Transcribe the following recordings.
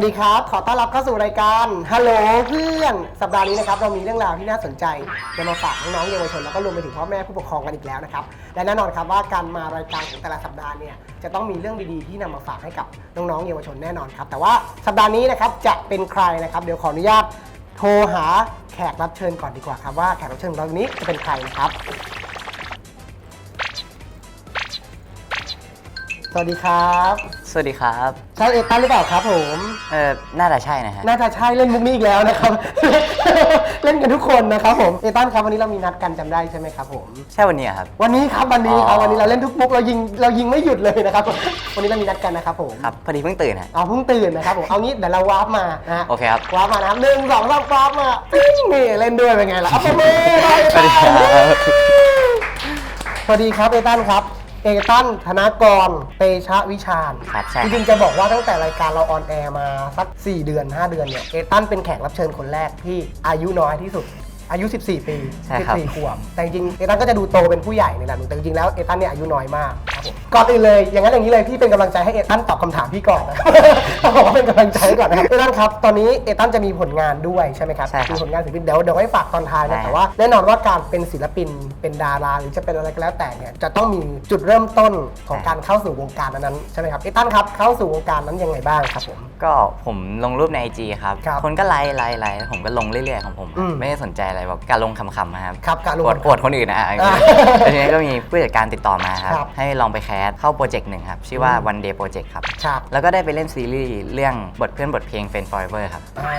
สวัสดีครับ ขอต้อนรับเข้าสู่รายการฮัลโหลเพื่อน สัปดาห์นี้นะครับเรามีเรื่องราวที่น่าสนใจจะมาฝากน้องๆเยาวชนแล้วก็รวมไปถึงพ่อแม่ผู้ปกครองกันอีกแล้วนะครับ และแน่นอนครับว่าการมารายการของแต่ละสัปดาห์เนี่ยจะต้องมีเรื่องดีๆที่นำมาฝากให้กับน้องๆเยาวชนแน่นอนครับ แต่ว่าสัปดาห์นี้นะครับจะเป็นใครนะครับเดี๋ยวขออนุญาตโทรหาแขกรับเชิญก่อนดีกว่าครับว่าแขกรับเชิญของเราวันนี้จะเป็นใครนะครับ สวัสดีครับ สวัสดีครับ ใช่เอตันหรือเปล่าครับผม เออน่าจะใช่นะฮะ น่าจะใช่เล่นมุกนี้อีกแล้วนะครับ เล่นกันทุกคนนะครับผม เอตันครับวันนี้เรามีนัดกันจำได้ใช่ไหมครับผม ใช่วันนี้เหรอครับ วันนี้ครับวันนี้ครับอ๋อวันนี้เราเล่นทุกมุกเรายิงเรายิงไม่หยุดเลยนะครับ วันนี้เรามีนัดกันนะครับผมครับพอดีเพิ่งตื่นฮะ เอาเพิ่งตื่นนะครับผม เอางี้เดี๋ยวเราวาร์ปมานะฮะโอเคครับ วาร์ปมานะครับหนึ่งสองสามวาร์ปมาปิ้งนี่เล่นด้วยเป็นไงล่ะเอาไปมือได้สวัสดีครับสวัสดีครับเอตันครับเอ ตันธนากร เตชะวิชาญครับใช่ จริงๆจะบอกว่าตั้งแต่รายการเราออนแอร์มาสัก 4 เดือน 5 เดือนเนี่ยเอตันเป็นแขกรับเชิญคนแรกที่อายุน้อยที่สุด อายุ 14 ปี ใช่ครับ 14 ขวบ แต่จริงๆเอตันก็จะดูโตเป็นผู้ใหญ่ในระดับหนึงแต่จริงๆแล้วเอตันเนี่ยอายุน้อยมากครับผมก่อนอื่นเลย อย่างนั้นอย่างนี้เลยพี่เป็นกำลังใจให้เอตันตอบคำถามพี่ก่อนนะ ต้องบอกว่าเป็นกำลังใจให้ก่อนนะครับเอตันครับ ตอนนี้เอตันจะมีผลงานด้วยใช่ไหมครับใช่ครับมีผลงานศิลปินเดี๋ยวเดี๋ยวให้ฝากตอนท้ายได้นะแต่ว่าแน่นอนว่าการเป็นศิลปิน เป็นดาราหรือจะเป็นอะไรก็แล้วแต่เนี่ย จะต้องมีจุดเริ่มต้นของการเข้าสู่วงการนั้นๆใช่ไหมครับ เอตันครับ เข้าสู่วงการนั้นยังไงบ้างครับผม ก็ผมลงรูปใน IG ครับ ครับคนก็ไลค์ไลค์ไลค์ผมก็ลงเรื่อยๆของผม อืม ไม่ได้สนใจอะไรแบบการลงคำๆนะครับครับการลงอวดคำๆอวดคนอื่นนะอะอ่าแล้วทีนี้ก็มีผู้จัดการติดต่อมาครับ ครับ ให้ลองไปแคสเข้าโปรเจกต์หนึ่งครับ ชื่อว่าอืม One Day Project ครับ ครับแล้วก็ได้ไปเล่นซีรีส์เรื่องบทเพื่อนบทเพลง f r i e n d Forever ครับ อ่า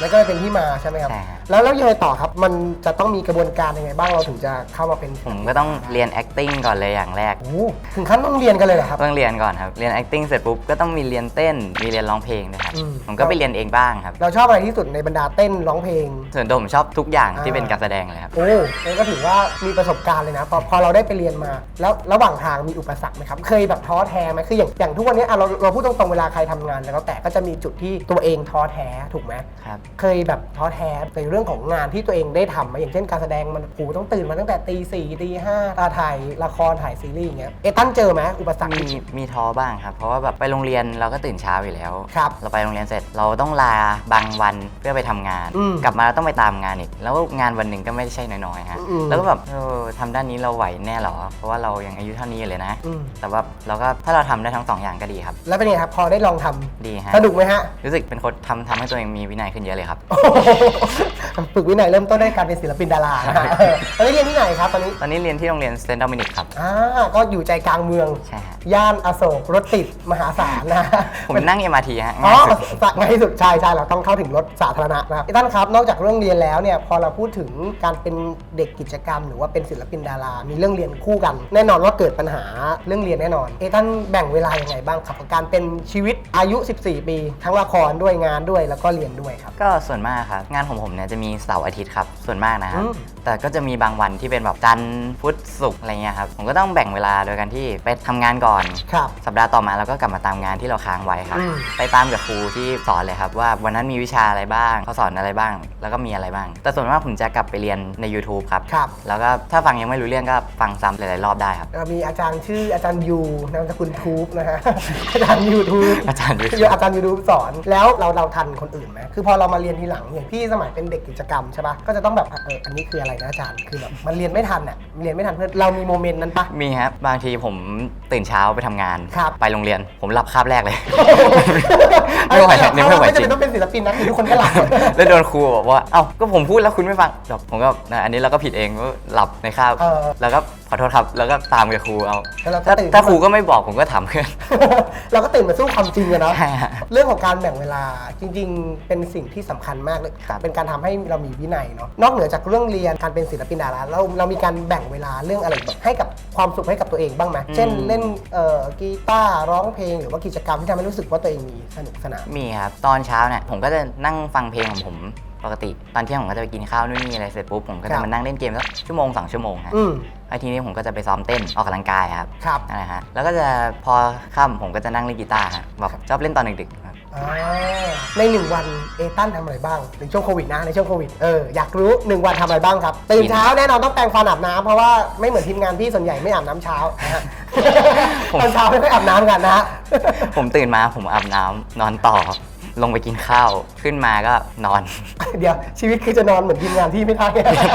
แล้วก็เลยเป็นที่มาใช่ไหมครับ ใช่ฮะแล้วแล้วยังไงต่อครับมันจะต้องมีกระบวนการยังไงบ้างเราถึงจะเข้ามาเป็นผมก็ต้องเรียน acting ก่อนเลยอย่างแรก โอ้โหถึงขั้นต้องเรียนกันเลยเหรอครับ ต้องเรียนก่อนครับ เรียน acting เสร็จปุ๊บ ก็ต้องมีเรียนเต้น มีเรียนร้องเพลงด้วยครับ อืม ผมก็ไปเรียนเองบ้างครับ เราชอบอะไรที่สุดในบรรดาเต้นร้องเพลง ส่วนตัวผมชอบทุกอย่างอ่าที่เป็นการแสดงเลยครับ โอ้งั้นก็ถือว่ามีประสบการณ์เลยนะ พอพอเราได้ไปเรียนมา แล้วระหว่างทางมีอุปสรรคไหมครับ เคยแบบท้อแท้ไหมคืออย่างอย่างทุกวันนี้อะเราเราพูดตรงๆเวลาใครทำงานแล้วแต่ก็จะมีจุดที่ตัวเองท้อแท้ถูกไหม ครับ เคยแบบท้อแท้ในเรื่องของงานที่ตัวเองได้ทำไหมอย่างเช่นการแสดงมันโอ้โหต้องตื่นมาตั้งแต่ตีสี่ตีห้าถ่ายละครถ่ายซีรีส์อย่างเงี้ยเอตั้นเจอไหมอุปสรรค มีที่มีท้อบ้างครับ เพราะว่าแบบไปโรงเรียนเราก็ตื่นเช้าอยู่แล้ว ครับเราไปโรงเรียนเสร็จเราต้องลาบางวันเพื่อไปทำงาน อืม กลับมาเราต้องไปตามงานอีกแล้วงานวันหนึ่งก็ไม่ใช่น้อยๆฮะ อืมแล้วก็แบบเออทำด้านนี้เราไหวแน่เหรอ เพราะว่าเรายังอายุเท่านี้อยู่เลยนะ อืม แต่ว่าเราก็ถ้าเราทำได้ทั้งสองอย่างก็ดีครับ แล้วเป็นไงครับ พอได้ลองทำดีฮะ สนุกไหมฮะ รู้สึกเป็นคนทำทำให้ตัวเองมีวินัยขึ้นเยอะเลยครับ โอ้โห ฝึกวินัยเริ่มต้นด้วยการเป็นศิลปินดารานะฮะเออตอนนี้เรียนที่ไหนครับตอนนี้ตอนนี้เรียนที่โรงเรียนเซนต์ดอมินิกครับ อ่าก็อยู่ใจกลางเมือง ใช่ฮะ ย่านอโศกรถติดมหาศาลนะ ผมนั่ง MRT ฮะอ๋อง่ายสุดง่ายที่สุดใช่ใช่เราต้องเข้าถึงรถสาธารณะนะครับพี่ตั้นครับ นอกจากเรื่องเรียนแล้วเนี่ยพอเราพูดถึงการเป็นเด็กกิจกรรม หรือว่าเป็นศิลปินดารา มีเรื่องเรียนคู่กัน แน่นอนว่าเกิดปัญหาเรื่องเรียนแน่นอน เอตันแบ่งเวลายังไงบ้างครับกับการเป็นชีวิตอายุ 14 ปี ทั้งละครด้วยงานด้วยแล้วก็เรียนด้วยครับ ก็ส่วนมากครับ งานของผมเนี่ยจะมีีเสาร์อาทิตย์ครับ ส่วนมากนะครับ อืม แต่ก็จะมีบางวันที่เป็นแบบจันทร์พุธศุกร์อะไรเงี้ยครับ ผมก็ต้องแบ่งเวลาโดยการที่ไปทำงานก่อน ครับ สัปดาห์ต่อมาเราก็กลับมาตามงานที่เราค้างไว้ครับ อืม ไปตามกับครูที่สอนเลยครับว่าวันนั้นมีวิชาอะไรบ้างเขาสอนอะไรบ้าง แล้วก็มีอะไรบ้าง แต่ส่วนมากผมจะกลับไปเรียนใน YouTube ครับ ครับแล้วก็ถ้าฟังยังไม่รู้เรื่องก็ฟังซ้ำหลายๆรอบได้ครับ เรามีอาจารย์ชื่ออาจารย์ยูนามสกุลทูบนะฮะ อาจารย์ยูทูบอาจารย์ YouTube อาจารย์ยูทูบสอนแล้วเราเราทันคนอื่นไหมคือพอเรามาเรียนทีหลังอย่างพี่สมัยเป็นเด็กกิจกรรมใช่ปะก็จะต้องแบบเอออันนี้คืออะไรนะอาจารย์คือแบบมันเรียนไม่ทันอะเรียนไม่ทันเพื่อนเรามีโมเมนต์นั้นปะ มีครับบางทีผมตื่นเช้าไปทำงาน ครับ ไปโรงเรียนผมหลับคาบแรกเลย ไม่ไหวเอานี่ไม่ไหวไม่จจำริเป็งนต้องเป็นศิลปินนะคือทุกคนก็หลับ แล้วโดนครูบอกว่า เอ้า ก็ผมพูดแล้วคุณไม่ฟังแบบผมก็นะอันนี้เราก็ผิดเองก็หลับในคาบ เออแล้วก็ขอโทษครับ แล้วก็ตามกับครูเอา แล้วเราก็ถ้าตื่น ถ้าครูก็ไม่บอกผมก็ถามเพื่อน เราก็ตื่นมาสู้ความจริงอะเนาะ ใช่ฮะเรื่องของการแบ่งเวลาจริง ๆ เป็นสิ่งที่สำคัญมากเลย ครับ เป็นการทำให้เรามีวินัยเนาะ นอกเหนือจากเรื่องเรียนการเป็นศิลปินดาราเราเรามีการแบ่งเวลาเรื่องอะไรแบบให้กับความสุขให้กับตัวเองบ้างไหมเช่นเล่นเอ่อกีตาร์ร้องเพลงหรือว่ากิจกรรมที่ทำให้รู้สึกว่าตัวเองมีสนุกสนาน มีครับ ตอนเช้าเนี่ยผมก็จะนั่งฟังเพลงของผมปกติ ตอนเที่ยงผมก็จะไปกินข้าวนู่นนี่อะไรเสร็จปุ๊บผมก็ครัจะบ มานั่งเล่นเกมสักชั่วโมงสองชั่วโมงฮะอืมไอ้ทีนี้ผมก็จะไปซ้อมเต้นออกกำลังกายครับครับ นั่นแหละฮะแล้วก็จะพอค่ำผมก็จะนั่งเล่นกีตาร์ฮะแบบชอบเล่นตอนดึกๆครับอ่า ในหนึ่งวันเอตันทำอะไรบ้างในช่วงโควิดนะในช่วงโควิดเอออยากรู้หนึ่งวันทำอะไรบ้างครับตื่นเช้าแน่นอนต้องแปรงฟันอาบน้ำเพราะว่าไม่เหมือนทีมงานพี่ส่วนใหญ่ไม่อาบน้ำเช้านะฮะตอนเช้าไม่ค่อยอาบน้ำกันนะฮะผมตื่นมาผมอาบน้ำนอนต่อ ลงไปกินข้าวขึ้นมาก็นอน เดี๋ยวชีวิตคือจะนอนเหมือนทีมงานที่ไม่ได้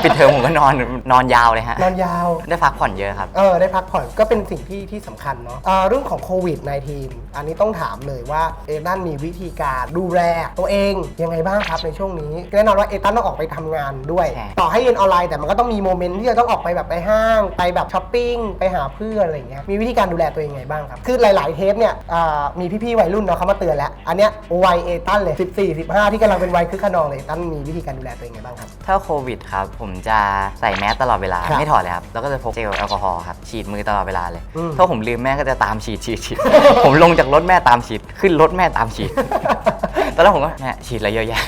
ปิดเทอมผมก็นอนนอนยาวเลยฮะ นอนยาว ได้พักผ่อนเยอะครับ เออได้พักผ่อนก็เป็นสิ่งที่ที่สำคัญเนาะเอ่อเรื่องของโควิด -19 อันนี้ต้องถามเลยว่าเอตันมีวิธีการดูแลตัวเองยังไงบ้างครับในช่วงนี้แน่นอนว่าเอตันต้องออกไปทำงานด้วย ใช่ ต่อให้เรียนออนไลน์แต่มันก็ต้องมีโมเมนต์ที่จะต้องออกไปแบบไปห้างไปแบบช้อปปิ้งไปหาเพื่อนอะไรอย่างเงี้ยมีวิธีการดูแลตัวเองยังไงบ้างครับคือหลาย ๆเทปเนี่ยอ่ามีพี่ๆวัยรุ่นเนาะเขามาเตือนแล้ว อันเนี้ยวัยเอตันเลย 14 15 ที่กำลังเป็นวัยคึกขนองเลยเอตันมีวิธีการดูแลตัวเองยังไงบ้างครับ ถ้าโควิดครับ ผมจะใส่แมสตลอดเวลา ครับไม่ถอดเลยครับ แล้วก็จะพกเจลแอลกอฮอล์ครับ ฉีดมือตลอดเวลาเลย อืม ถ้าผมลืมแม่ก็จะตามฉีดฉีดฉีด ผมลงจากรถแม่ตามฉีด ขึ้นรถแม่ตามฉีด ตอนแรกผมก็แม่ฉีดอะไรเยอะแยะ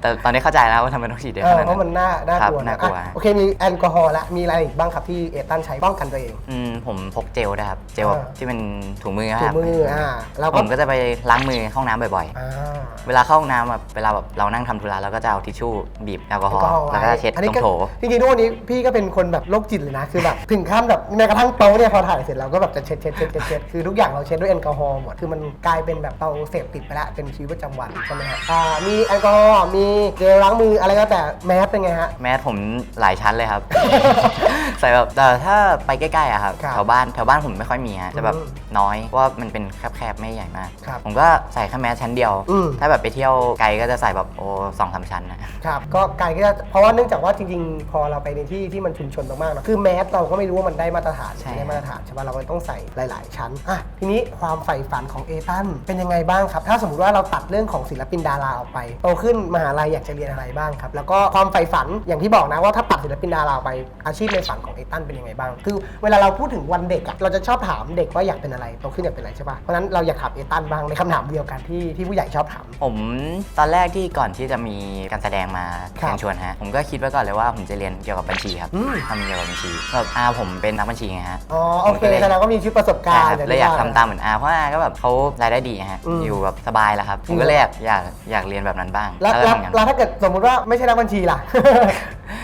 แต่ตอนนี้เข้าใจแล้วว่าทำไมต้องฉีดเยอะเอขอนาดเพราะนั้มันนน่าน่าครับกลัวนะน่ากลัว อะโอเคมีแอลกอฮอล์ละมีอะไรอีกบ้างครับที่เอตันใช้ป้องกันตัวเอง อืมผมพกเจลนะครับ เจลแบบอ่า ที่เป็นถุงมือถุคงรับมืออ่าเราผมก็จะไปล้างมือเข้าห้องน้ำบ่อย อ่าๆเวลาเข้าห้องน้ำแบบเวลาแบบเรานั่งทำธุระเราก็จะเอาทิชชู่บีบแอลกอฮอล์แอลกอฮอล์แล้วก็เช็ดอันตนี้รงก็โถจริงๆทุกวันนี้พี่ก็เป็นคนแบบโรคจิตเลยนะคือแบบถึงขั้นแบบแม้กระทั่งโต๊ะเนี่ยพอถ่ายเสร็จเราก็แบบจะเช็ดเช็ดเช็ดเช็ดเช็ดคือทุกอย่างเราเช็ดด้วยแอลกอฮอล์หมดคือมันกลายเป็นแบบเราเสพติดไปแล้วเป็นชีวิตประจำวันใช่ไหมฮะอ่ามีแอลกอฮอล์มีเจลล้างมืออะไรก็แต่แมสเป็นไงฮะ แมสผมหลายชั้นเลยครับ ใส่แบบแต่ถ้าไปใกล้ๆอะครับครับแถวบ้านแถวบ้านผมไม่ค่อยมีฮะจะแบบอืมน้อยเพราะว่ามันเป็นแคบๆไม่ใหญ่มาก ครับ ผมก็ใส่แค่แมสชั้นเดียวอืม ถ้าแบบไปเที่ยวไกลก็จะใส่แบบโอ้สองสามชั้นนะ ครับก็ไกลก็จะเพราะว่าเนื่องจากว่าจริงๆ พอเราไปในที่ที่มันชุมชนมากๆเนอะคือแมสเราก็ไม่รู้ว่ามันได้มาตรฐานใช่ ไม่ได้มาตรฐานใช่ป่ะเราก็ต้องใส่หลาย ๆ ชั้นอะทีนี้ความใฝ่ฝันของเอตันเป็นยังไงบ้างครับ ถ้าสมมติว่าเราตัดเรื่องของศิลปินดาราออกไปโตขึ้นมหาลัยอยากจะเรียนอะไรบ้างครับ แล้วก็ความใฝ่ฝันอย่างที่บอกนะว่าถ้าตัดศิลปินดาราออกไปอาชีพในฝันของเอตันเป็นยังไงบ้าง คือเวลาเราพูดถึงวันเด็กอะเราจะชอบถามเด็กว่าอยากเป็นอะไรโตขึ้นอยากเป็นอะไรใช่ป่ะเพราะฉะนั้นเราอยากถามเอตันบ้างในคำถามเดียวกันที่ที่ผู้ใหญ่ชอบถามผมตอนแรกที่ก่อนที่จะมีการแสดงมาครับเชิญชวนฮะผมก็คิดไว้ก่อนเลยว่าผมจะเรียนเกี่ยวกับบัญชีครับอืม ทำเกี่ยวกับบัญชีแบบอาผมเป็นนักบัญชีไงฮะ อ๋อโอเคผมก็เลย แสดงว่ามีชีวิตประสบการณ์ใช่ครับเลยอยากที่ว่ทำตามเหมือนอาเพราะอาก็แบบเขารายได้ดีฮะอืมอยู่แบบสบายแล้วครับผมก็เลยอยากอยากอยากเรียนแบบนั้นบ้างแล้วก็แล้วทำงาน แล้วถ้าเกิดสมมติว่าไม่ใช่นักบัญชีล่ะ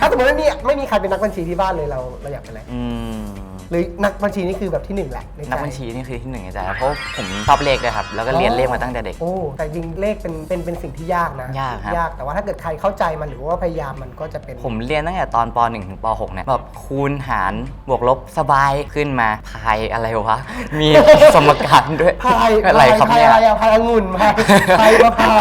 ถ้าสมมติไม่มีไม่มีใครเป็นนักบัญชีที่บ้านเลยเราเราอยากเป็นอะไร อืม หรือนักบัญชีนี่คือแบบที่หนึ่งแหละในใจ นักบัญชีนี่คือที่หนึ่งในใจเพราะผมชอบเลขด้วยครับ แล้วก็เรียนเลขมาตั้งแต่เด็ก โอ้ แต่จริงเลขเป็นเป็นเป็นสิ่งที่ยากนะ ยากครับ ยากแต่ว่าถ้าเกิดใครเข้าใจมันหรือว่าพยายามมันก็จะเป็น ผมเรียนตั้งแต่ตอนป .1 ถึงป .6 เนี่ยแบบคูณหารบวกลบสบายขึ้นมาพายอะไรวะ มี สมการด้วยพายอะไรครับพายเนี่ย อะไรอะพายองุ่นพายพายมะพร้าว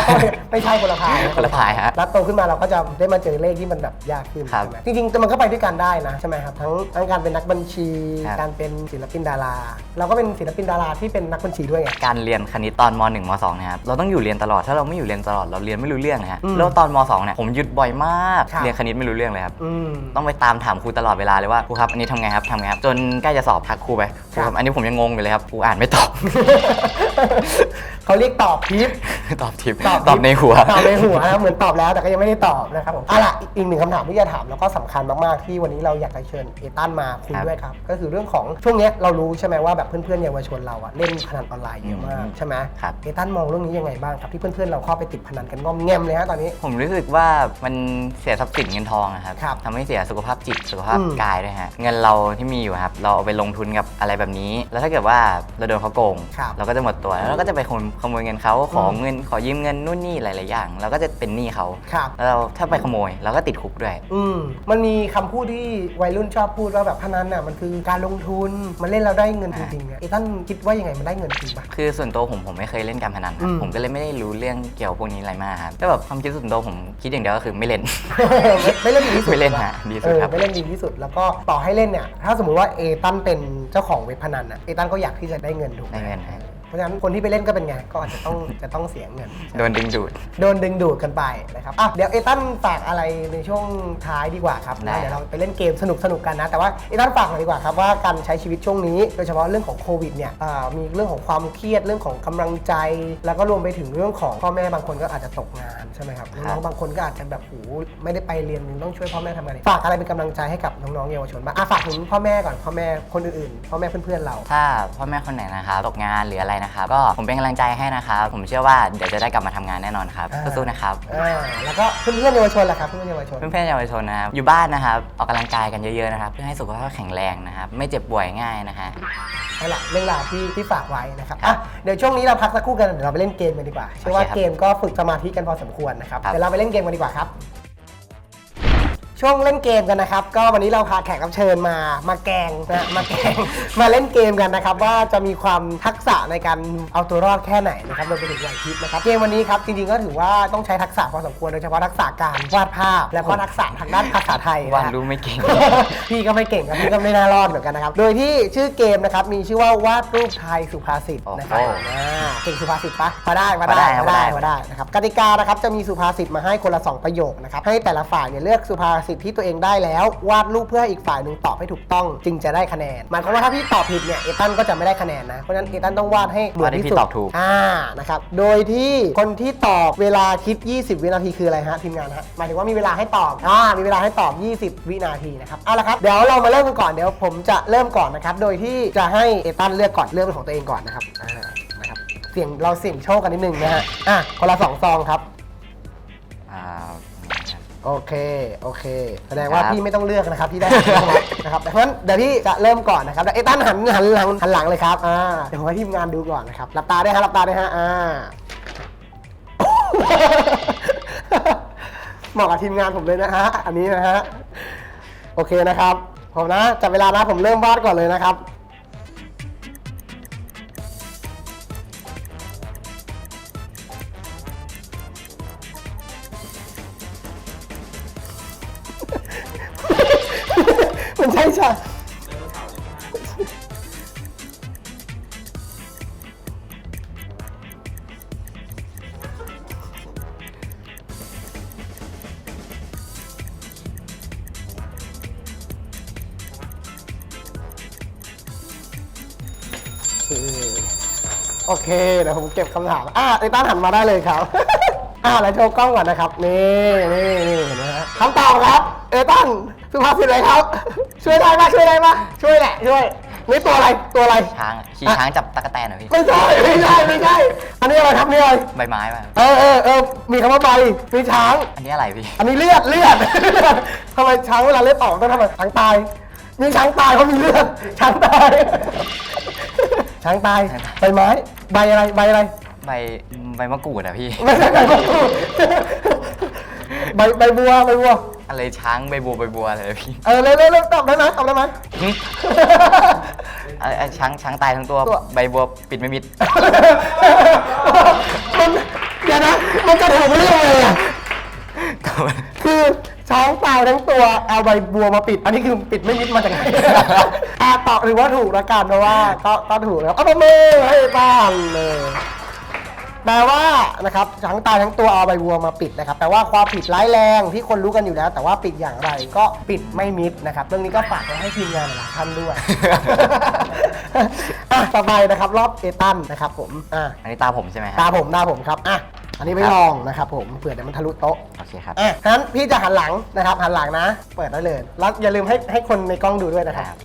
ไม่ใช่คนละพายะคนละพายฮะแล้วโตขึ้นมาเราก็จะได้มาเจอเลขที่มันแบบยากขึ้นครับ ใช่ไหมจริงๆมันก็ไปด้วยกันได้นะใช่ไหมครับทั้งทั้งการเป็นนักบัญชีครับ การเป็นศิลปินดารา เราก็เป็นศิลปินดาราที่เป็นนักบัญชีด้วยไง การเรียนคณิตตอนม .1 ม .2 นะครับเราต้องอยู่เรียนตลอดถ้าเราไม่อยู่เรียนตลอดเราเรียนไม่รู้เรื่องนะฮะอืมแล้วตอนม .2 เนี่ยผมหยุดบ่อยมาก ครับ เรียนคณิตไม่รู้เรื่องเลยครับอืม ต้องไปตามถามครูตลอดเวลาเลยว่าครูครับอันนี้ทำไงครับทำไงครับจนใกล้จะสอบทักครูไปครูคครัรับบ อันนี้ผมยังงงอยู่เลยครับครูอ่านไม่ตอบ เขาเรียกตอบทิป ตอบทิปตอบตอบในหัว ตอบในหัวนะเหมือนตอบแล้วแต่ก็ยังไม่ได้ตอบนะครับผมเอาล่ะอีกอีกหนึ่งคำถามที่จะถามแล้วก็สำคัญมากๆที่วันนี้เราอยากจะเชิญเอตันมาคุยครับด้วยครับ ก็คือเรื่องของช่วงเนี้ยเรารู้ใช่ไหมว่าแบบเพื่อนๆเยาวชนเราอะเล่นพนันออนไลน์เยอะมากอืมใช่ไหมครับ เอตันมองเรื่องนี้ยังไงบ้างครับที่เพื่อนๆเราเข้าไปติดพนันกันงอมแงมเลยฮะตอนนี้ ผมรู้สึกว่ามันเสียทรัพย์สินเงินทองอะครับครับทำให้เสียสุขภาพจิตสุขภาพอืมกายด้วยฮะเงินเราที่มีอยู่ครับ เราเอาไปลงทุนกับอะไรแบบนี้ แล้วถ้าเกิดว่าเราโดนเขาโกง ครับ เราก็จะหมดตัวแล้วเราก็จะไปขโมยขโมยเงินเขาขออืมเงินขอยืมเงินนู่นนี่หลาย ๆ อย่างเราก็จะเป็นหนี้เขาครับแล้วเราถ้าไปขโมยเราก็ติดคุกด้วย อืมมันมีคำพูดที่วัยรุ่นชอบพูดว่าแบบพนันน่ะมันคือการลงทุนมันเล่นเราได้เงินจริงๆอะเอตันคิดว่ายังไงมันได้เงินจริงปะ คือส่วนตัวผมผมไม่เคยเล่นการพนันครัอืบม ผมก็เลยไม่ได้รู้เรื่องเกี่ยวกับพวกนี้อะไรมากครับก็แบบความคิดส่วนตัวผมคิดอย่างเดียวก็คือไม่เล่น ไม่ไม่เล่นดีที่สุดไม่เล่นฮะดีสุดครับ เออไม่เล่นดีที่สุดแล้วก็ต่อให้เล่นเนี่ย ถ้าสมมุติว่าเอตันเป็นเจ้าของเว็บพนันอะเอตันก็อยากที่จะได้เงินถูกหม ได้เงินฮะ เพราะฉะนั้นคนที่ไปเล่นก็เป็นไง ก็อาจจะต้องจะต้องเสียเงิน โดนดึงดูด โดนดึงดูดกันไปนะครับอะเดี๋ยวเอตันฝากอะไรในช่วงท้ายดีกว่าครับได้แล้วเดี๋ยวเราไปเล่นเกมสนุกสนุกๆกันนะ แต่ว่าเอตันฝากหน่อยดีกว่าครับว่าการใช้ชีวิตช่วงนี้ โดยเฉพาะเรื่องของโควิดเนี่ยอ่ามีเรื่องของความเครียดเรื่องของกำลังใจ แล้วก็รวมไปถึงเรื่องของพ่อแม่บางคนก็อาจจะตกงานใช่ไหมครับน้องๆบางคนก็อาจจะแบบโอ้โหไม่ได้ไปเรียนต้องช่วยพ่อแม่ทำงานฝากอะไรเป็นกำลังใจให้กับน้องๆเยาวชนบ้างอะฝากถึงพ่อแม่ก่อนพ่อแม่คนอื่นๆพ่อแม่เพื่อนๆเรา ถ้าพ่อแม่คนไหนนะครับตกงานหรืออะไรนะครับ ก็ผมเป็นกำลังใจให้นะครับ ผมเชื่อว่าเดี๋ยวจะได้กลับมาทำงานแน่นอนครับอ่าสู้ๆนะครับ อ่าแล้วก็เพื่อนๆเยาวชนล่ะครับเพื่อนๆเยาวชน เพื่อนๆเยาวชนนะครับ อยู่บ้านนะครับ ออกกำลังกายกันเยอะๆนะครับ เพื่อให้สุขภาพแข็งแรงนะครับ ไม่เจ็บป่วยง่ายนะฮะ นั่นแหละเรื่องราวที่ที่ฝากไว้นะครับครัอะบเดี๋ยวช่วงนี้เราพักสักครู่กันเดี๋ยวเราไปเล่นเกมกันดีกว่าเชื่อว่าโอเคครับเกมก็ฝึกสมาธิกันพอสมควรนะครับครับ เดี๋ยวเราไปเล่นเกมกันดีกว่าครับ ช่วงเล่นเกมกันนะครับ ก็วันนี้เราพาแขกรับเชิญมามาแกงนะมาแกง มาเล่นเกมกันนะครับ ว่าจะมีความทักษะในการเอาตัวรอดแค่ไหนนะครับรวมไปถึงไหวพริบนะครับเกมวันนี้ครับจริงๆก็ถือว่าต้องใช้ทักษะพอสมควรโดยเฉพาะทักษะการวาดภาพ และก็ทักษะทางด้านภาษาไทยนะวาดฮะ รูปไม่เก่ง พี่ก็ไม่เก่งครับพี่ก็ไม่น่ารอดเหมือนกันนะครับ โดยที่ชื่อเกมนะครับมีชื่อว่าวาดรูปไทยสุภาษิตนะครับโอ้โหอ่าเก่งสุภาษิตปะมาได้มามาได้ได้ครับมาได้มาได้มาได้นะครับกติกานะครับจะมีสุภาษิตมาให้คนละ2ประโยคนะครับให้แต่ละฝ่ายเนี่ยเลือกสุภาษิตที่ตัวเองได้แล้ว วาดรูปเพื่อให้อีกฝ่ายหนึ่งตอบให้ถูกต้อง จึงจะได้คะแนนหมายความว่าถ้าพี่ตอบผิดเนี่ยเอตันก็จะไม่ได้คะแนนนะเพราะฉะนั้นเอตันต้องวาดให้เหมือนที่สุดวาดให้พี่ตอบถูกอ่านะครับโดยที่คนที่ตอบเวลาคิด 20 วินาทีคืออะไรฮะทีมงานฮะหมายถึงว่ามีเวลาให้ตอบอ่ามีเวลาให้ตอบ 20 วินาทีนะครับเอาละครับเดี๋ยวเรามาเริ่มกันก่อนเดี๋ยวผมจะเริ่มก่อนนะครับโดยที่จะให้เอตันเลือกก่อนเลือกเป็นของตัวเองก่อนนะครับอ่านะครับเสี่ยงเราเสี่ยงโชคกันนิดนึงนะฮะอะคนละสองซองครับอ่า โอเค โอเค แสดงว่าครับ พี่ไม่ต้องเลือกนะครับพี่ได้นะครับดังนั้นเดี๋ยวพี่จะเริ่มก่อนนะครับแล้วเอตันหันหันหลังหันหลังเลยครับอ่าเดี๋ยวผมให้ทีมงานดูก่อนนะครับหลับตาด้วยฮะหลับตาด้วยฮะอ่า เหมาะกับทีมงานผมเลยนะฮะอันนี้นะฮะโอเคนะครับผมนะจับเวลานะผมเริ่มวาดก่อนเลยนะครับ เดี๋ยวผมเก็บคำถาม อะไอ้ต้านหันมาได้เลยครับ อะแล้วโชว์กล้องก่อนนะครับ นี่นี่นี่เห็นไหมฮะคำตอบครับ เอตันสุภาพสิทธิ์เลยครับ ช่วยได้ปะช่วยได้ปะช่วยแหละ ช่วย นี่ตัวอะไรตัวอะไร ช้างขี่ช้างจับตะกแตนเหรอพี่ ไม่ใช่ไม่ใช่ไม่ใช่ อันนี้อะไรครับนี่อะไร ใบไม้ป่ะ เออเออเออมีคำว่าใบมีช้าง อันนี้อะไรพี่ อันนี้เลือดเลือด ทำไมช้างเวลาเลือดออกต้องทำไมช้างตาย มีช้างตายเขามีเลือดช้างตาย ช้างตายใบไม้ใบอะไรใบอะไร ใบใบมะกรูดอะพี่ ไม่ใช่ใบมะกรูดใบใบบัวใบบัว อะไรช้างใบบัวใบบัวอะไรพี่เออเร็วเร็วเร็วตอบได้ไหมตอบได้ไหมหึอะไรไอ้ช้างช้างตายทั้งตัวตัว ใบบัวปิดไม่มิด มันเดี๋ยวนะมันจะถูกเรื่องเลยอะก็มันคือ ช้างตายทั้งตัวเอาใบบัวมาปิด อันนี้คือปิดไม่มิดมาจากไหนอาตอบหรือว่าถูกละกันเพราะว่าก็ก็ถูกนะครับเอาประมือให้บ้านเลยแปลว่านะครับช้างตายทั้งตัวเอาใบบัวมาปิดนะครับแปลว่าความผิดร้ายแรงที่คนรู้กันอยู่แล้ว แต่ว่าปิดอย่างไรก็ปิดไม่มิดนะครับ เรื่องนี้ก็ฝากไว้ให้ทีมงานหลายๆท่านด้วย อะต่อไปนะครับ รอบเอตันนะครับผมอะอันนี้ตาผมใช่ไหมคตารับผมตาผมครับอะ อันนี้ไม่ลองนะครับผมเผื่อเดี๋ยวมันทะลุโต๊ะโอเคครับ อะฉะนั้นพี่จะหันหลังนะครับหันหลังนะ เปิดได้เลย แล้วอย่าลืมให้ให้คนในกล้องดูด้วยนะครับครับ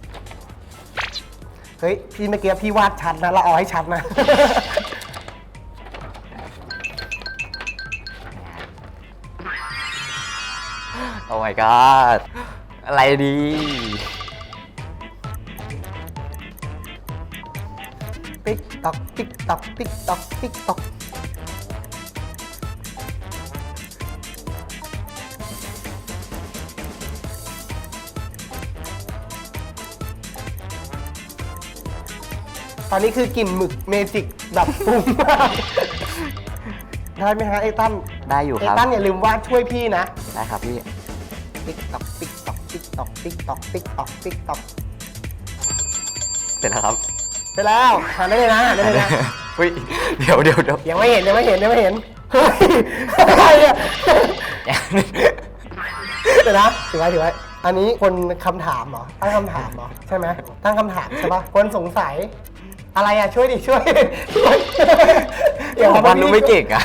เฮ้ยพี่เมื่อกี้พี่วาดชัดนะเราเอาให้ชัดนะ โอ้ my god อะไรดี ติ๊กตอกติ๊กตอกติ๊กตอกติ๊กตอก ตอนนี้คือกลิ่นหมึกเมจิกแบบฟุ้งมากได้ไหมฮะไอ้ตั้นได้อยู่ไอ้ครับ ตั้นอย่าลืมวาดช่วยพี่นะ ได้ครับพี่ ติ๊กตอกติ๊กตอกติ๊กตอกติ๊กตอกติ๊กตอกติ๊กตอกเสร็จแล้วครับไปแล้วหันได้เลยนะหันได้เลยนะอุ้ยเดี๋ยวเดี๋ยวเดี๋ยวยังไม่เห็นยังไม่เห็นยังไม่เห็นเฮ้ยอะไรอะเดี๋ยวนะถือไว้ถือไว้อันนี้คนคำถามเหรอตั้งคำถามเหรอใช่ไหมตั้งคำถามใช่ปะคนสงสัย อะไรอะช่วยดิช่วยช่วยผมวันรู้ไม่เก่งอะ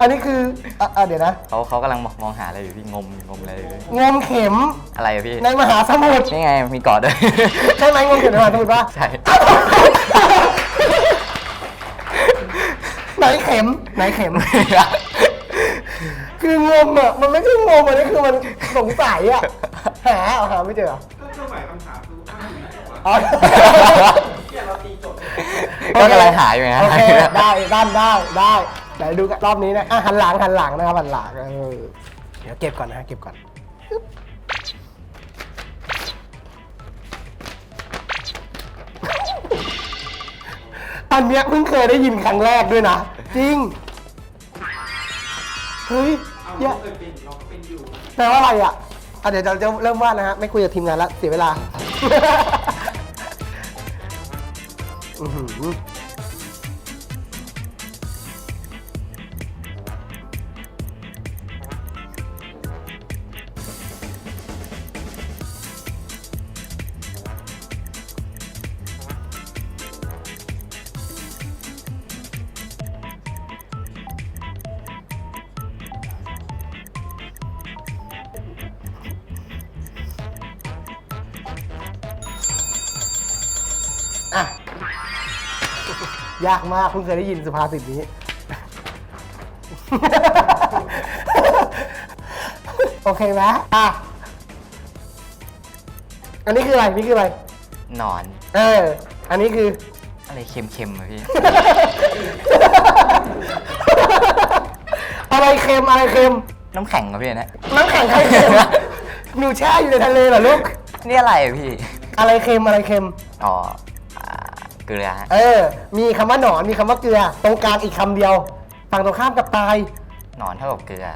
อันนี้คืออะอะเดี๋ยวนะ เขาเขากำลังมองหาอะไรอยู่พี่งมงมอะไรอยู่งมเข็มอะไรอะพี่ในมหาสมุทรนี่ไงมีเกอดด้วย ใช่ไหมงมเข็มในมหาสมุทรปะใช่เข็มไหนเข็ม คืองงอะมันไม่ใช่งงอันนี้คือมันสงสัยอะหาเอาหาไม่เจอเหรอ ก็เครื่องหมายคำถามคือว่าอยู่ไหนวะอ๋ ก็กำลังหาอยู่ไงโอเคได้ด้านได้ได้เดี๋ยวดูกันรอบนี้นะอะหันหลังหันหลังนะครับหันหลังเออเดี๋ยวเก็บก่อนนะเก็บก่อนปึ๊บอันเนี้ยเพิ่งเคยได้ยินครั้งแรกด้วยนะ จริง เฮ้ยเอาเหี้ยเราเคยเป็นเราก็เป็นอยู่แปลว่าอะไรอะอะเดี๋ยวเราจะเริ่มวาดนะฮะ ไม่คุยกับทีมงานแล้วเสียเวลา อื้อ ยากมากเพิ่งเคยได้ยินสุภาษิตนี้ โอเคไหมอะ อันนี้คืออะไร นี่คืออะไร หนอน เออ อันนี้คือ อะไรเค็มๆอะพี่ อะไรเค็มอะไรเค็มน้ำแข็งอะพี่เนะน้ำแข็งใครเค็มหนูแช่อยู่ในทะเลเหรอลูก นี่อะไรอะพี่ อะไรเค็มอะไรเค็ม อ๋ออ่า เกลือฮะ เออ มีคำว่าหนอนมีคำว่าเกลือ ตรงกลางอีกคำเดียว ฝั่งตรงข้ามกับตาย หนอนเท่ากับเกลือ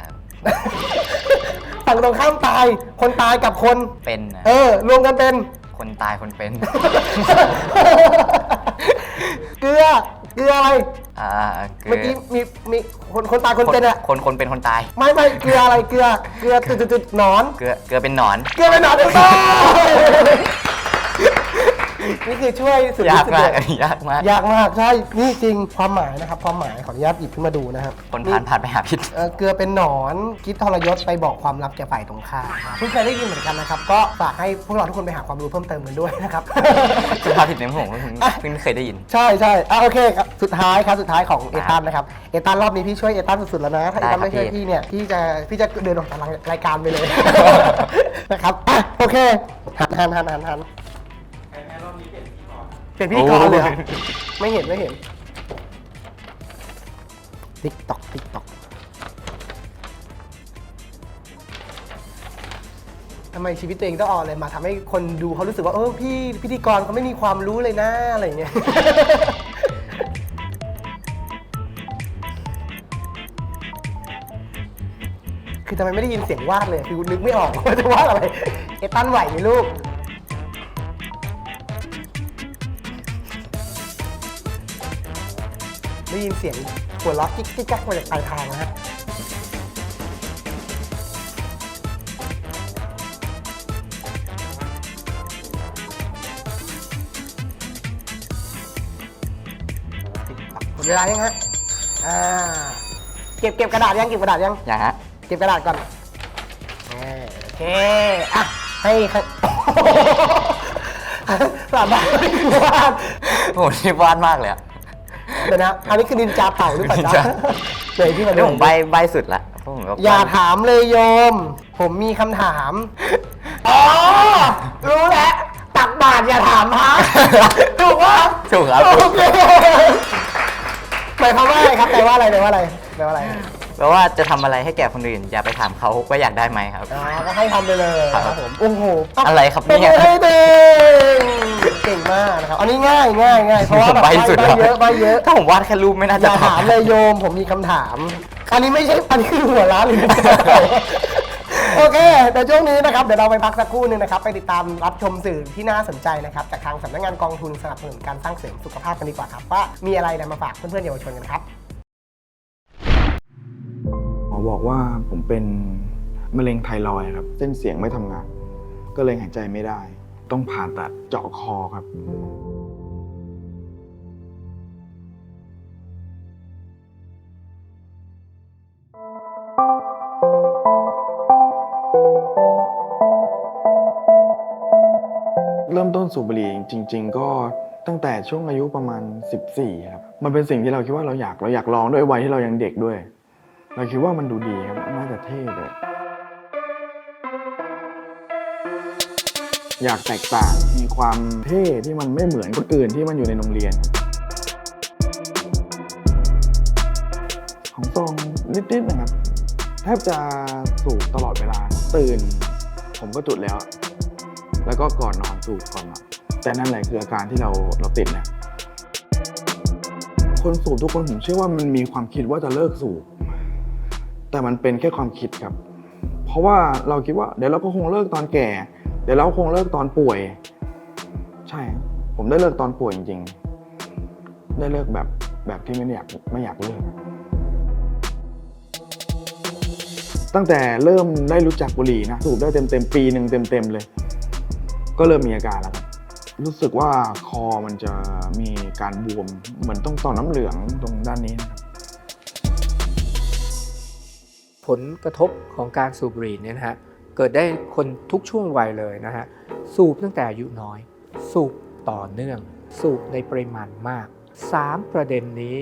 ฝั่งตรงข้ามตาย คนตายกับคน เป็นอะเออ รวมกันเป็น คนตายคนเป็น เกลือ เกลืออะไร อ่าเกลืเมื่อกี้มีมีคนคนตายคนเป็นอะคนคนเป็นคนตาย ไม่ไม่เกลืออะไรเกลือ เกลือจุดจุดจุดหนอน เกลือเกลือเป็นหนอน เกลือเป็นหนอนถูกต้อง นี่คือช่วยสุดฤทยากธิ์สุดมากเดชอันนี้ยากมาก ยากมากใช่นี่จริงความหมายนะครับความหมายขออนุญาตหยิบขึ้นมาดูนะครับคนผ่านผ่านไปหาพิษเอ่อเกลือเป็นหนอนคิดทรยศไปบอกความลับแก่ฝ่ายตรงข้ามเพิ่งเคยได้ยินเหมือนกันนะครับ ก็ฝากให้พวกเราทุกคนไปหาความรู้เพิ่มเติมกันด้วยนะครับสุภาพผิดในผมก็เพิ่งเพิ่งเคยได้ยิน ใช่ใช่อะโอเคครับสุดท้ายครับสุดท้ายของเอตันนะครับเอตันรอบนี้พี่ช่วยเอตันสุดๆแล้วนะถ้าเอได้ตันครับไม่ช่วยพี่ พี่เนี่ยพี่จะพี่จะเดินออกจากรายการไปเลย นะครับอะโอเคหันหันหันหันหัน เป็นพี่ก่อนเลยเหรอไม่เห็นไม่เห็น ติ๊กตอกติ๊กตอกทำไมชีวิตตัวเองต้องเอาอะไรมาทำให้คนดูเขารู้สึกว่าเออพี่พิธีกรเขาไม่มีความรู้เลยนะอะไรอย่างเงี้ย คือทำไมไม่ได้ยินเสียงวาดเลย คือนึกไม่ออกว่าจะวาดอะไร เอตันไหวไหมลูก ได้ยินเสียงหัวเราะกิ๊กกิ๊กกักมาจากปลายทางนะฮะหมดเวลายังฮะอ่าเก็บเก็บกระดาษยังเก็บกระดาษยัง อย่างฮะเก็บกระดาษก่อนเออโอเค อะ ให้ให้ สาบานวาด โหนี่วาดมากเลยอะ เดี๋ยวนะอันนี้คือนินจาเป่าหรือเปล่านินจ๊ะจาเดี๋ยวพี่มาเดี๋ยวดูผมใบใบสุดละเพราะผมก็อย่าถามเลยโยม ผมมีคำถาม อ๋อ รู้แล้ว ตักบาตรอย่าถามพระถูกว่าถูกครับ โอเคหมายความว่าอะไรครับแปลว่าอะไรแปลว่าอะไรแปลว่าอะไร แปลว่าจะทำอะไรให้แก่คนอื่น อย่าไปถามเขาว่าอยากได้ไหมครับ อ่าก็ให้ทำไปเลยครับครับผมโอ้โหเาอะไรครับเนี่ยปรบมือให้เด้งเก่งมากนะครับอันนี้ง่ายง่ายง่ายเพราะว่าแบบใบสุดใบแล้วเยอะใบเยอะถ้าผมวาดแค่รูปไม่น่าอจะย่าถามเลยโยมผมมีคำถาม อันนี้ไม่ใช่อันนี้คือหัวล้านหรือโอเคแต่ช่วงนี้นะครับเดี๋ยวเราไปพักสักครู่หนึงนะครับ ไปติดตามรับชมสื่อที่น่าสนใจนะครับจากทางสำนักงานกองทุนสนับสนุนการสร้างเสริมสุขภาพกันดีกว่าครับว่ามีอะไรนำมาฝากเพื่อนๆเยาวชนกันครับหมอ บอกว่าผมเป็นมะเร็งไทรอยครับ เส้นเสียงไม่ทำงาน ก็เลยหายใจไม่ได้ ต้องผ่าตัดเจาะคอครับ เริ่มต้นสูบบุหรี่จริง ๆ ก็ตั้งแต่ช่วงอายุประมาณ 14 ครับ มันเป็นสิ่งที่เราคิดว่าเราอยากเราอยากลองด้วยวัยที่เรายังเด็กด้วย เราคิดว่ามันดูดีครับน่าจะเท่เลยอยากแตกต่างมีความเท่ที่มันไม่เหมือนคนอื่นที่มันอยู่ในโรงเรียน ของซองนิดๆนะครับแทบจะสูบตลอดเวลาตื่น ผมก็จุดแล้ว แล้วก็ก่อนนอนสูบก่อนนอนแต่นั่นแหละคืออาการที่เราเราติดนะคนสูบทุกคนผมเชื่อว่ามันมีความคิดว่าจะเลิกสูบ แต่มันเป็นแค่ความคิดครับ เพราะว่าเราคิดว่า เดี๋ยวเราก็คงเลิกตอนแก่ เดี๋ยวเราคงเลิกตอนป่วย ใช่ ผมได้เลิกตอนป่วยจริง ๆ ได้เลิกแบบแบบที่ไม่อยากไม่อยากเลิกตั้งแต่เริ่มได้รู้จักบุหรี่นะสูบได้เต็มเต็มๆปีหนึ่งเต็มเต็มๆเลย ก็เริ่มมีอาการแล้วครับรู้สึกว่าคอมันจะมีการบวมเหมือนต้องต่อน้ำเหลืองตรงด้านนี้นะครับ ผลกระทบของการสูบบุหรี่เนี่ยนะฮะเกิดได้คนทุกช่วงวัยเลยนะฮะสูบตั้งแต่อายุน้อย สูบต่อเนื่อง สูบในปริมาณมาก 3 ประเด็นนี้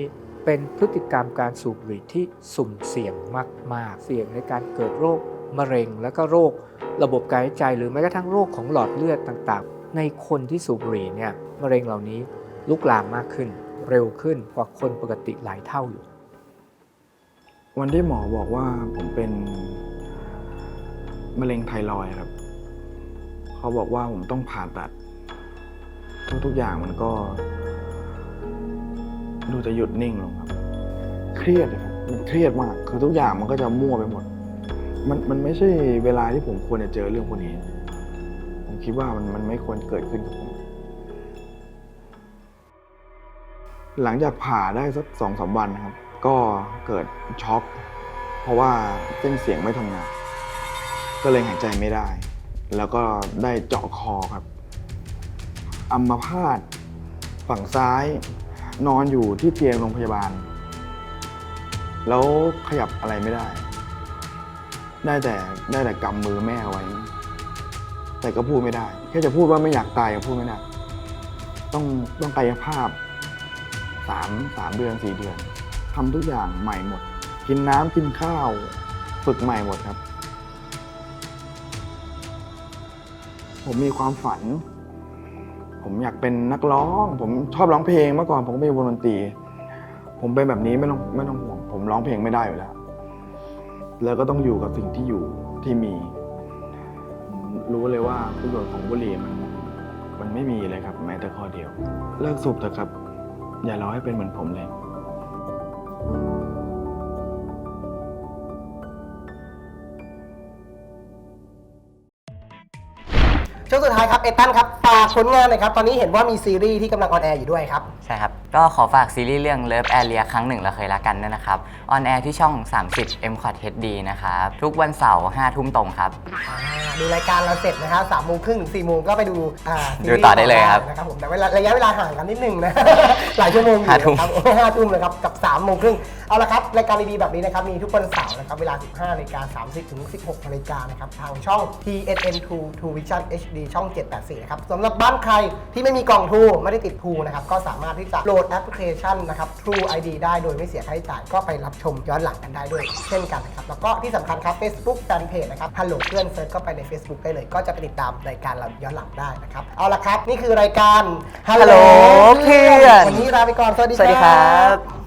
เป็นพฤติกรรมการสูบบุหรี่ที่สุ่มเสี่ยงมาก ๆ เสี่ยงในการเกิดโรคมะเร็ง และก็โรคระบบการหายใจหรือแม้กระทั่งโรคของหลอดเลือดต่างๆ ในคนที่สูบบุหรี่เนี่ยมะเร็งเหล่านี้ลุกลามมากขึ้น เร็วขึ้นกว่าคนปกติหลายเท่าอยู่ วันที่หมอบอกว่าผมเป็นมะเร็งไทรอยด์ครับ เขาบอกว่าผมต้องผ่าตัด ทุกๆอย่างมันก็ดูจะหยุดนิ่งลงครับ เครียดเลยครับมันเครียดมาก คือทุกอย่างมันก็จะมั่วไปหมด มันมันไม่ใช่เวลาที่ผมควรจะเจอเรื่องพวกนี้ ผมคิดว่ามันมันไม่ควรเกิดขึ้นกับผม หลังจากผ่าได้สักสองสามวันนะครับ ก็เกิดช็อกเพราะว่าเส้นเสียงไม่ทำงาน ก็เลยหายใจไม่ได้ แล้วก็ได้เจาะคอครับอัมพาตฝั่งซ้ายนอนอยู่ที่เตียงโรงพยาบาล แล้วขยับอะไรไม่ได้ ได้แต่ได้แต่กำมือแม่ไว้ แต่ก็พูดไม่ได้ แค่จะพูดว่าไม่อยากตายก็พูดไม่ได้ ต้องต้องกายภาพสามสามเดือนสี่เดือน ทำทุกอย่างใหม่หมด กินน้ำกินข้าว ฝึกใหม่หมดครับ ผมมีความฝัน ผมอยากเป็นนักร้อง ผมชอบร้องเพลงเมื่อก่อนผมก็เป็นวงดนตรี ผมเป็นแบบนี้ไม่ต้องไม่ต้องห่วง ผมร้องเพลงไม่ได้อยู่แล้ว แล้วก็ต้องอยู่กับสิ่งที่อยู่ที่มี รู้เลยว่าประโยชน์ของบุหรี่มันมันไม่มีเลยครับ แม้แต่ข้อเดียว เลิกสูบเถอะครับ อย่ารอให้เป็นเหมือนผมเลย ช่วงสุดท้ายครับเอตันครับฝากผลงานหน่อยครับ ตอนนี้เห็นว่ามีซีรีส์ที่กำลังออนแอร์อยู่ด้วยครับ ใช่ครับ ก็ขอฝากซีรีส์เรื่อง Love Area ครั้งหนึ่งเราเคยรักกันด้วยนะครับ ออนแอร์ที่ช่อง 30 m q u a d HD นะครับ ทุกวันเสาร์5ทุ่มตรงครับ อ่าดูรายการเราเสร็จนะครับสามโมงครึ่งถึงสี่โมงก็ไปดูอ่าซีรีส์ดูต่อได้เลยครับนะครับผมแต่เวลาระยะเวลาห่างกันนิดนึงนะ หลายชั่วโมงอยู่ห้าทุ่ม นะครับห้าทุ่มเลยครับกับ3ามโมงครึ่งเอาละครับรายการดีๆแบบนี้นะครับมีทุกวันเสาร์นะครับเวลา 15นาฬิกา30ถึง16นาฬิกานะครับทางช่อง TNN2 2 Vision HD ช่อง 784 นะครับสำหรับบ้านใครที่ไม่มีกล่องทูไม่ได้ติดทูนะครับก็สามารถที่จะโหลดแอปพลิเคชันนะครับ True ID ได้โดยไม่เสียค่าใช้จ่ายก็ไปรับชมย้อนหลังกันได้ด้วยเช่นกันนะครับแล้วก็ที่สำคัญครับ Facebook Fanpage นะครับ Hello เพื่อนเซิร์ชเข้าไปใน Facebook ได้เลย ก็จะไปติดตามรายการเราย้อนหลังได้นะครับเอาละครับนี่คือรายการ Hello เพื่อน วันนี้ลาไปก่อนสวัสดีสวัสดีครับ